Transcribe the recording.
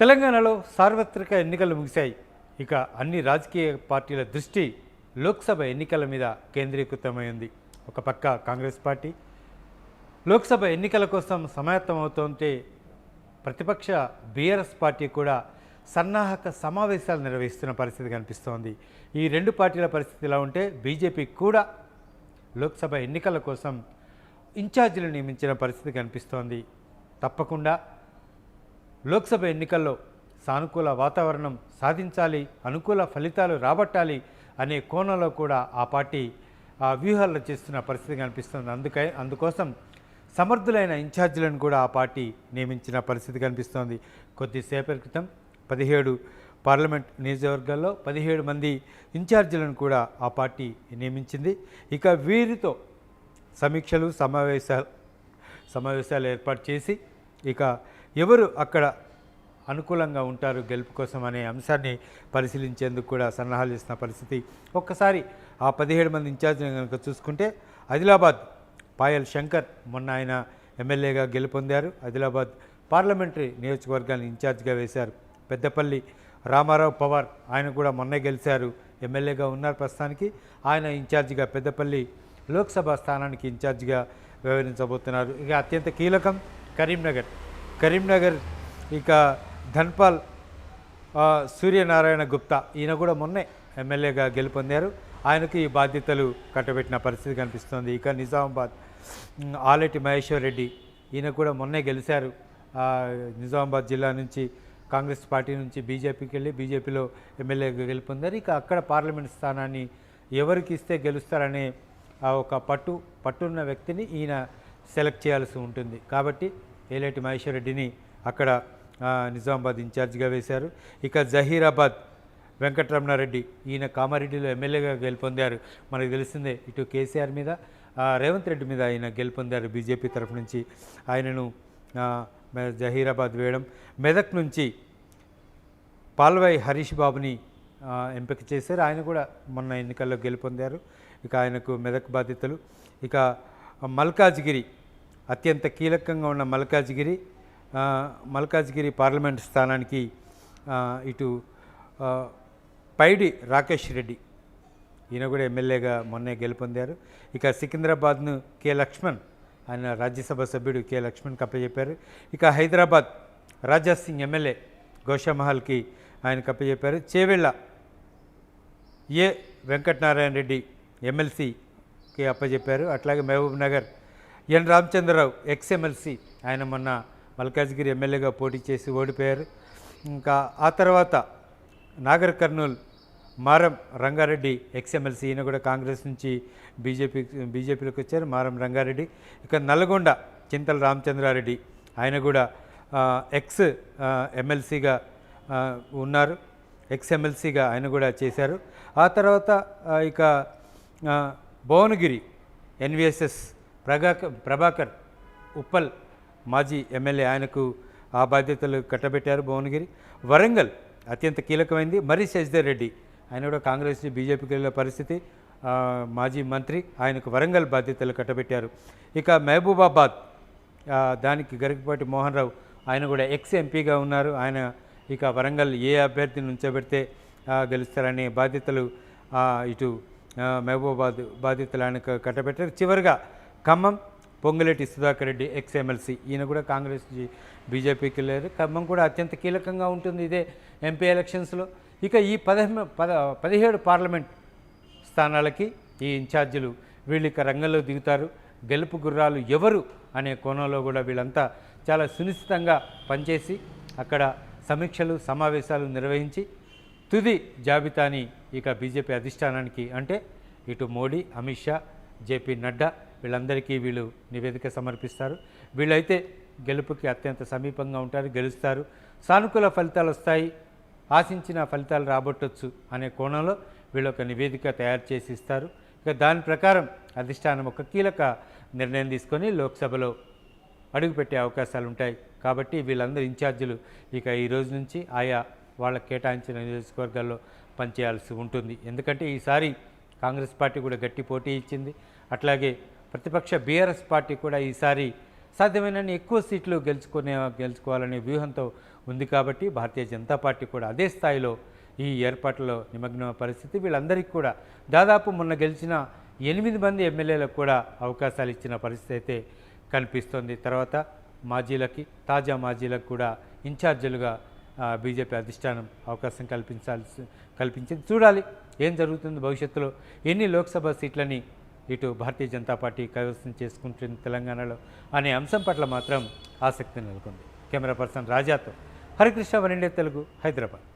తెలంగాణలో సార్వత్రిక ఎన్నికలు ముగిశాయి. ఇక అన్ని రాజకీయ పార్టీల దృష్టి లోక్సభ ఎన్నికల మీద కేంద్రీకృతమైంది. ఒక పక్క కాంగ్రెస్ పార్టీ లోక్సభ ఎన్నికల కోసం సమాయత్తమవుతుంటే ప్రతిపక్ష బీఆర్ఎస్ పార్టీ కూడా సన్నాహక సమావేశాలు నిర్వహిస్తున్న పరిస్థితి కనిపిస్తోంది. ఈ రెండు పార్టీల పరిస్థితి ఇలా ఉంటే బీజేపీ కూడా లోక్సభ ఎన్నికల కోసం ఇన్ఛార్జీలు నియమించిన పరిస్థితి కనిపిస్తోంది. తప్పకుండా లోక్సభ ఎన్నికల్లో సానుకూల వాతావరణం సాధించాలి అనుకూల ఫలితాలు రాబట్టాలి అనే కోణంలో కూడా ఆ పార్టీ ఆ వ్యూహాలు చేస్తున్న పరిస్థితి కనిపిస్తుంది. అందుకే అందుకోసం సమర్థులైన ఇన్ఛార్జీలను కూడా ఆ పార్టీ నియమించిన పరిస్థితి కనిపిస్తోంది. కొద్దిసేపటి క్రితం పదిహేడు పార్లమెంట్ నియోజకవర్గాల్లో పదిహేడు మంది ఇన్ఛార్జీలను కూడా ఆ పార్టీ నియమించింది. ఇక వీరితో సమీక్షలు సమావేశాలు సమావేశాలు ఏర్పాటు చేసి ఇక ఎవరు అక్కడ అనుకూలంగా ఉంటారు గెలుపు కోసం అనే అంశాన్ని పరిశీలించేందుకు కూడా సన్నాహాలు చేసిన పరిస్థితి. ఒక్కసారి ఆ పదిహేడు మంది ఇన్ఛార్జిని కనుక చూసుకుంటే ఆదిలాబాద్ పాయల్ శంకర్ మొన్న ఆయన ఎమ్మెల్యేగా గెలుపొందారు. ఆదిలాబాద్ పార్లమెంటరీ నియోజకవర్గాన్ని ఇన్ఛార్జిగా వేశారు. పెద్దపల్లి రామారావు పవార్ ఆయన కూడా మొన్నే గెలిచారు. ఎమ్మెల్యేగా ఉన్నారు ప్రస్తుతానికి. ఆయన ఇన్ఛార్జిగా పెద్దపల్లి లోక్సభ స్థానానికి ఇన్ఛార్జిగా వ్యవహరించబోతున్నారు. ఇక అత్యంత కీలకం కరీంనగర్. కరీంనగర్ ఇక ధన్పాల్ సూర్యనారాయణ గుప్తా ఈయన కూడా మొన్నే ఎమ్మెల్యేగా గెలుపొందారు. ఆయనకు ఈ బాధ్యతలు కట్టబెట్టిన పరిస్థితి కనిపిస్తోంది. ఇక నిజామాబాద్ ఆలెటి మహేశ్వర్ రెడ్డి ఈయన కూడా మొన్నే గెలిచారు. నిజామాబాద్ జిల్లా నుంచి కాంగ్రెస్ పార్టీ నుంచి బీజేపీకి వెళ్ళి బీజేపీలో ఎమ్మెల్యేగా గెలుపొందారు. ఇక అక్కడ పార్లమెంట్ స్థానాన్ని ఎవరికి ఇస్తే గెలుస్తారనే ఆ ఒక పట్టు పట్టున్న వ్యక్తిని ఈయన సెలెక్ట్ చేయాల్సి ఉంటుంది. కాబట్టి ఏలేటి మహేశ్వరరెడ్డిని అక్కడ నిజామాబాద్ ఇన్ఛార్జిగా వేశారు. ఇక జహీరాబాద్ వెంకటరమణారెడ్డి ఈయన కామారెడ్డిలో ఎమ్మెల్యేగా గెలుపొందారు. మనకు తెలిసిందే ఇటు కేసీఆర్ మీద రేవంత్ రెడ్డి మీద ఆయన గెలుపొందారు బీజేపీ తరఫు నుంచి. ఆయనను జహీరాబాద్ వేయడం. మెదక్ నుంచి పాల్వాయి హరీష్ బాబుని ఎంపిక చేశారు. ఆయన కూడా మొన్న ఎన్నికల్లో గెలుపొందారు. ఇక ఆయనకు మెదక్ బాధ్యతలు. ఇక మల్కాజ్గిరి అత్యంత కీలకంగా ఉన్న మల్కాజ్గిరి మల్కాజ్గిరి పార్లమెంట్ స్థానానికి ఇటు పైడి రాకేష్ రెడ్డి. ఈయన కూడా ఎమ్మెల్యేగా మొన్నే గెలుపొందారు. ఇక సికింద్రాబాద్ను కె లక్ష్మణ్ ఆయన రాజ్యసభ సభ్యుడు కె లక్ష్మణ్ కప్పచెప్పారు ఇక హైదరాబాద్ రాజా సింగ్ ఎమ్మెల్యే గోషామహల్కి ఆయన కప్పచెప్పారు చేవెళ్ళ ఏ వెంకటనారాయణ రెడ్డి ఎమ్మెల్సీకి అప్పచెప్పారు. అట్లాగే Mahabubnagar N Ramachandra Rao ex MLC ఆయన మొన్న మల్కాజ్గిరి ఎమ్మెల్యేగా పోటీ చేసి ఓడిపోయారు. ఇంకా ఆ తర్వాత నాగర్ కర్నూల్ మారం రంగారెడ్డి ఎక్స్ఎమ్మెల్సీ ఈయన కూడా కాంగ్రెస్ నుంచి బీజేపీ బీజేపీలోకి వచ్చారు మారం రంగారెడ్డి. ఇక నల్గొండ చింతల రామచంద్రారెడ్డి ఆయన కూడా ఎక్స్ ఎమ్మెల్సీగా ఉన్నారు. ఎక్స్ ఎమ్మెల్సీగా ఆయన కూడా చేశారు. ఆ తర్వాత ఇక Bhuvanagiri N V S S Prabhakar Prabhakar Uppal మాజీ ఎమ్మెల్యే ఆయనకు ఆ బాధ్యతలు కట్టబెట్టారు భువనగిరి. వరంగల్ అత్యంత కీలకమైంది. మరి శశిధర్ రెడ్డి ఆయన కూడా కాంగ్రెస్ బీజేపీకి వెళ్ళే పరిస్థితి మాజీ మంత్రి ఆయనకు వరంగల్ బాధ్యతలు కట్టబెట్టారు. ఇక మహబూబాబాద్ దానికి గరికపాటి మోహన్ రావు ఆయన కూడా ఎక్స్ ఎంపీగా ఉన్నారు. ఆయన ఇక వరంగల్ ఏ అభ్యర్థిని ఉంచబెడితే గెలుస్తారనే బాధ్యతలు ఇటు మహబూబాబాద్ బాధ్యతలు ఆయనకు కట్టబెట్టారు. చివరిగా ఖమ్మం పొంగులేటి సుధాకర్ రెడ్డి ఎక్స్ ఎమ్మెల్సీ ఈయన కూడా కాంగ్రెస్ బీజేపీకి లేరు ఖమ్మం కూడా అత్యంత కీలకంగా ఉంటుంది ఇదే ఎంపీ ఎలక్షన్స్లో. ఇక ఈ పదహ పద పదిహేడు పార్లమెంట్ స్థానాలకి ఈ ఇన్ఛార్జీలు వీళ్ళు ఇక రంగంలో దిగుతారు. గెలుపు గుర్రాలు ఎవరు అనే కోణంలో కూడా వీళ్ళంతా చాలా సునిశ్చితంగా పనిచేసి అక్కడ సమీక్షలు సమావేశాలు నిర్వహించి తుది జాబితాని ఇక బీజేపీ అధిష్టానానికి అంటే ఇటు మోడీ అమిత్ షా జేపీ నడ్డా వీళ్ళందరికీ వీళ్ళు నివేదిక సమర్పిస్తారు. వీళ్ళైతే గెలుపుకి అత్యంత సమీపంగా ఉంటారు గెలుస్తారు. సానుకూల ఫలితాలు వస్తాయి ఆశించిన ఫలితాలు రాబట్టొచ్చు అనే కోణంలో వీళ్ళు ఒక నివేదిక తయారు చేసి ఇస్తారు. ఇక దాని ప్రకారం అధిష్టానం ఒక కీలక నిర్ణయం తీసుకొని లోక్సభలో అడుగుపెట్టే అవకాశాలు ఉంటాయి. కాబట్టి వీళ్ళందరూ ఇన్ఛార్జీలు ఇక ఈ రోజు నుంచి ఆయా వాళ్ళకి కేటాయించిన నియోజకవర్గాల్లో పనిచేయాల్సి ఉంటుంది. ఎందుకంటే ఈసారి కాంగ్రెస్ పార్టీ కూడా గట్టి పోటీ ఇచ్చింది. అట్లాగే ప్రతిపక్ష బీఆర్ఎస్ పార్టీ కూడా ఈసారి సాధ్యమైనన్ని ఎక్కువ సీట్లు గెలుచుకునే గెలుచుకోవాలనే వ్యూహంతో ఉంది కాబట్టి భారతీయ జనతా పార్టీ కూడా అదే స్థాయిలో ఈ ఏర్పాట్లలో నిమగ్న పరిస్థితి. వీళ్ళందరికీ కూడా దాదాపు మొన్న గెలిచిన ఎనిమిది మంది ఎమ్మెల్యేలకు కూడా అవకాశాలు ఇచ్చిన పరిస్థితి అయితే కనిపిస్తోంది. తర్వాత మాజీలకి తాజా మాజీలకు కూడా ఇన్ఛార్జీలుగా బీజేపీ అధిష్టానం అవకాశం కల్పించాల్సి కల్పించింది. చూడాలి ఏం జరుగుతుంది భవిష్యత్తులో. ఎన్ని లోక్సభ సీట్లని ఇటు భారతీయ జనతా పార్టీ కైవసం చేసుకుంటుంది తెలంగాణలో అనే అంశం పట్ల మాత్రం ఆసక్తి నెలకొంది. కెమెరా పర్సన్ రాజాతో హరికృష్ణ వన్ తెలుగు హైదరాబాద్.